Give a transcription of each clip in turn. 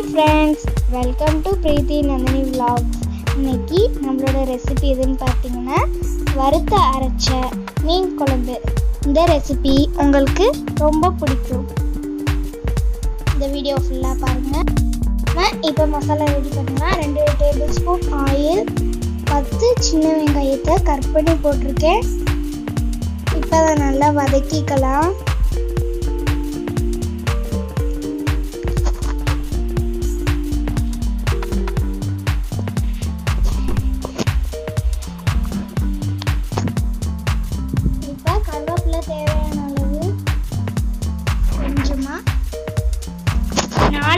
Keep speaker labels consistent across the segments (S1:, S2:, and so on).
S1: Hi friends welcome to Preethi Nandini vlogs இன்னைக்கு நம்மளோட recipe எதுன்னு பார்த்தீங்கன்னா வறுத்த அரைச்ச மீன் குழம்பு. இந்த ரெசிபி உங்களுக்கு ரொம்ப பிடிக்கும். இந்த வீடியோ ஃபுல்லாக பாருங்கள் நான் இப்போ மசாலா ரெடி பண்ணலாம் ரெண்டு டேபிள் ஸ்பூன் ஆயில் பத்து சின்ன வெங்காயத்தை கட் பண்ணி போட்டிருக்கேன். இப்போ அதை நல்லா வதக்கிக்கலாம்.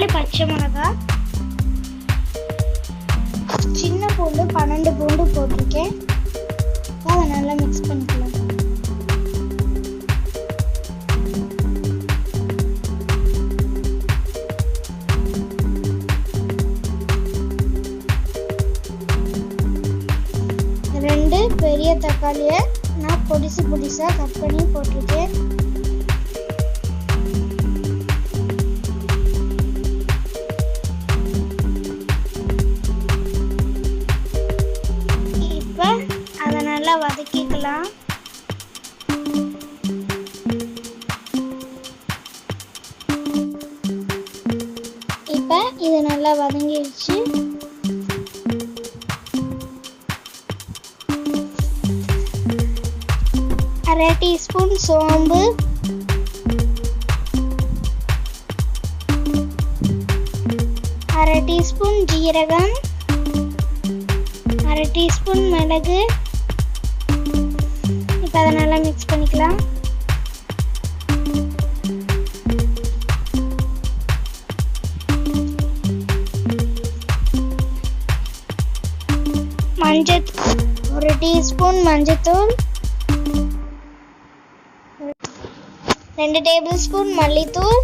S1: நாலு பச்சை மிளகாய் சின்ன பூண்டு பன்னெண்டு பூண்டு போட்டிருக்கேன். அதை நல்லா மிக்ஸ் பண்ணிக்கலாம். ரெண்டு பெரிய தக்காளியை நான் பொடிசு பொடிசாக கட் பண்ணி போட்டிருக்கேன். வதங்கிடுச்சு அரை டீஸ்பூன் சோம்பு அரை டீஸ்பூன் ஜீரகம் அரை டீஸ்பூன் மிளகு இப்போ அதை நல்லா மிக்ஸ் பண்ணிக்கலாம். டீஸ்பூன் மஞ்சத்தூள். ரெண்டு டேபிள் ஸ்பூன் மல்லித்தூள்.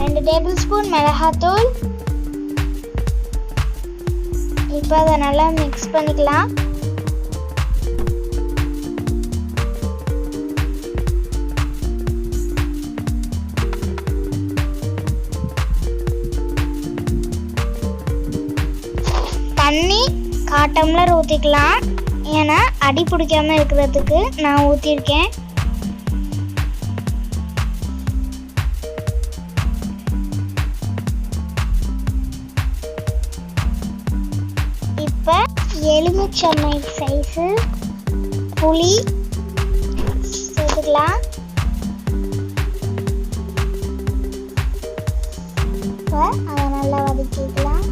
S1: ரெண்டு டேபிள் ஸ்பூன் மிளகாத்தூள். இப்போ அதை நல்லா மிக்ஸ் பண்ணிக்கலாம். டம்ளர் ஊற்றிக்கலாம் ஏன்னா அடி பிடிக்காமல் இருக்கிறதுக்கு நான் ஊற்றிருக்கேன் இப்போ எலுமிச்சம்மை சைஸு புளி சேர்த்துக்கலாம். இப்போ அதை நல்லா வதக்கிக்கலாம்.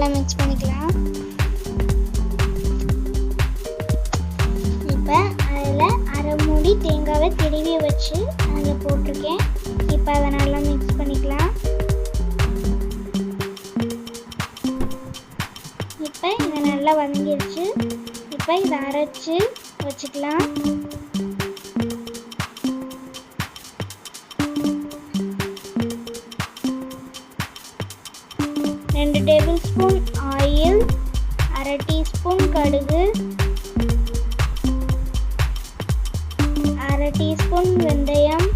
S1: நல்லா மிக்ஸ் பண்ணிக்கலாம். இப்போ அதில் அரை மூடி தேங்காவை திருவி வச்சு அதில் போட்டிருக்கேன். இப்போ அதை நல்லா மிக்ஸ் பண்ணிக்கலாம். இப்போ இதை நல்லா வதங்கிடுச்சு இப்போ இதை அரைச்சு வச்சுக்கலாம். ரெண்டு டேபிள் ஸ்பூன் ஆயில் அரை டீஸ்பூன் கடுகு அரை டீஸ்பூன் வெந்தயம்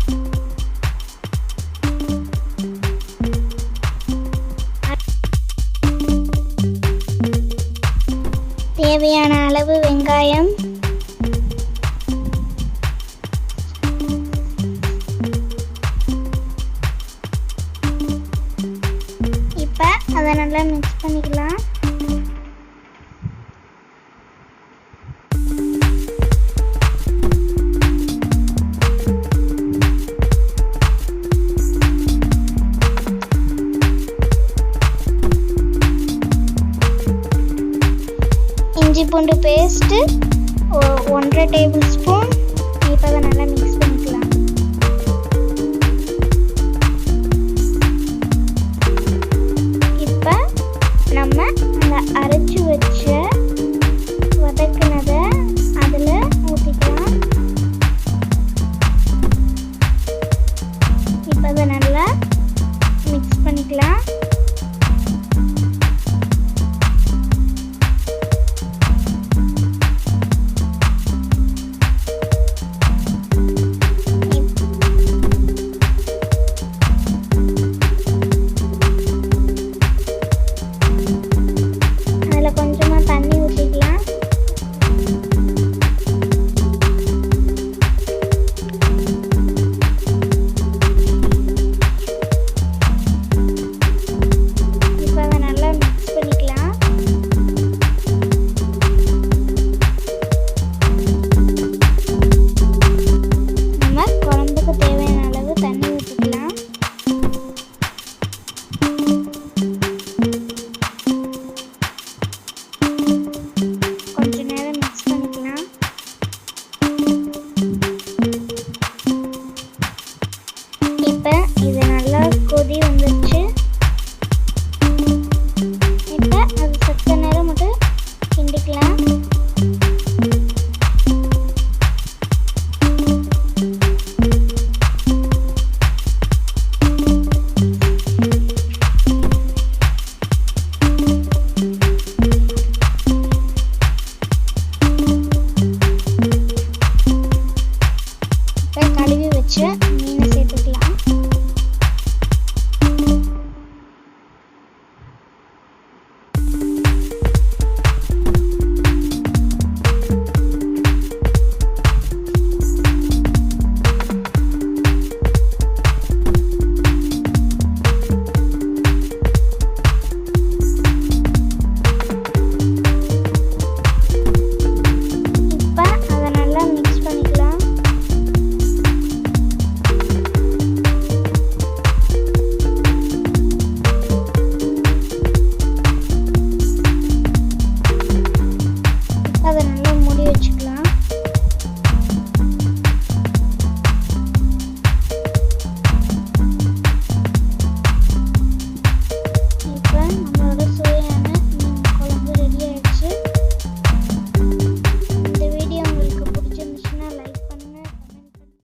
S1: தேவையான அளவு வெங்காயம் நல்லா மிக்ஸ் பண்ணிக்கலாம். இஞ்சி பூண்டு பேஸ்ட்டு ஒன்றரை டேபிள் ஸ்பூன் இப்போ நல்லா மிக்ஸ் அந்த அரைச்சி வச்ச